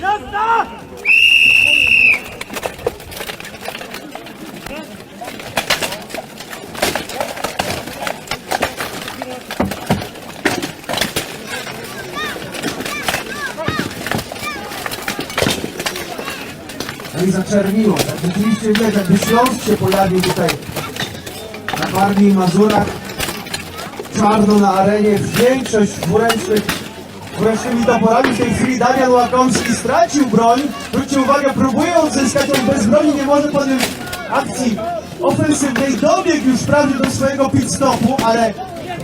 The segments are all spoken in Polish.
Jazda! No i zaczerniło. Tak rzeczywiście widać, jakby Śląsk się pojawił tutaj na Warmii i Mazurach. Czarno na arenie, większość dwuręcznych dwuręcznymi toporami. W tej chwili Damian Łakomski stracił broń. Zwróćcie uwagę, próbuje odzyskać, on bez broni nie może podjąć akcji ofensywnej. Dobiegł już prawie do swojego pit stopu, ale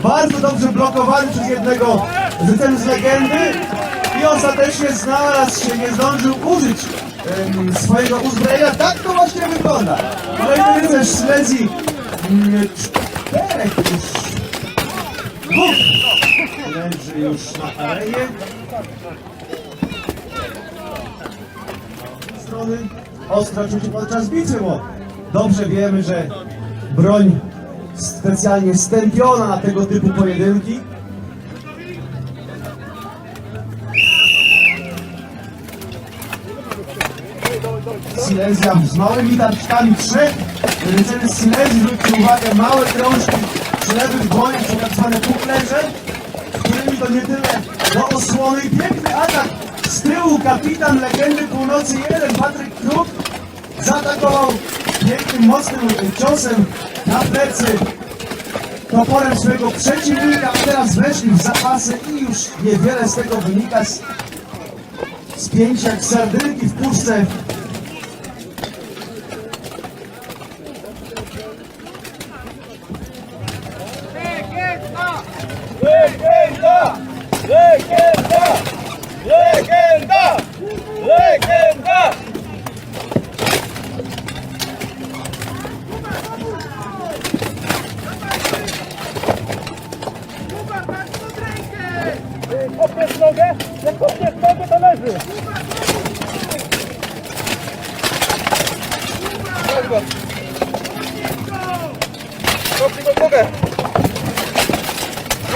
bardzo dobrze blokowany przez jednego z z legendy i ostatecznie znalazł się, nie zdążył użyć em, swojego uzbrojenia. Tak to właśnie wygląda. Kolejny rycerz z Lezji. mm, Czterech już. Leży już na arenie. Strony ostro czucie podczas bitwy, bo dobrze wiemy, że broń specjalnie stępiona na tego typu pojedynki. Silesia z małymi tarczkami trzech rycerzy z Silesii, zwróćcie uwagę, małe krążki lewych dłoniach, to tak zwane puklerze, którymi to nie tyle do osłony piękny atak z tyłu kapitan legendy północy 1, Patryk Kruk zaatakował pięknym, mocnym ciosem na plecy toporem swojego przeciwnika, a teraz weszli w zapasy i już niewiele z tego wynika z spięć jak sardynki w puszce. Legenda! Legenda! Legenda! Legenda! Kopniesz nogę? Jak kopniesz nogę, to leży. Kopnij go w nogę.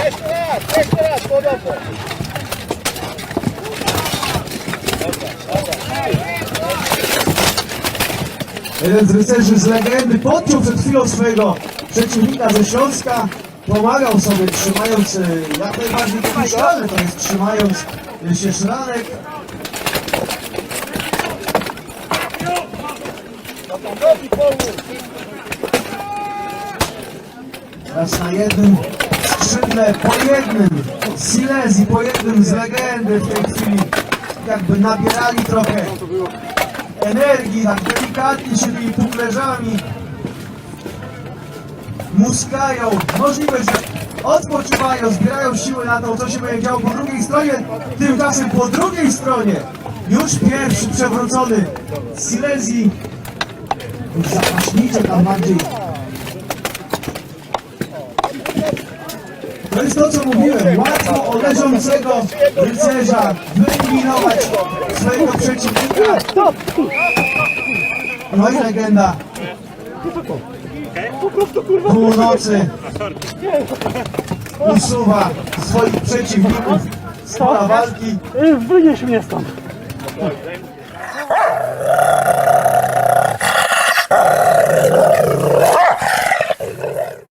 Jeszcze raz, jeszcze raz, podobno. Jeden z rycerzy z legendy podciął przed chwilą swojego przeciwnika ze Śląska. Pomagał sobie trzymając e, jak najbardziej dopuszczalne, to jest trzymając e, się szranek. Teraz na jednym skrzydle, po jednym z po jednym z legendy w tej chwili jakby nabierali trochę energii, tak delikatnie się tymi puklerzami muskają. Możliwe, że odpoczywają, zbierają siły na to, co się będzie działo po drugiej stronie. Tymczasem po drugiej stronie już pierwszy przewrócony z. Już zapaśnicze tam bardziej To jest to, co mówiłem. Łatwo o leżącego rycerza wyeliminować swojego przeciwnika. No i legenda północy usuwa swoich przeciwników z pola walki. Wynieś mnie stąd.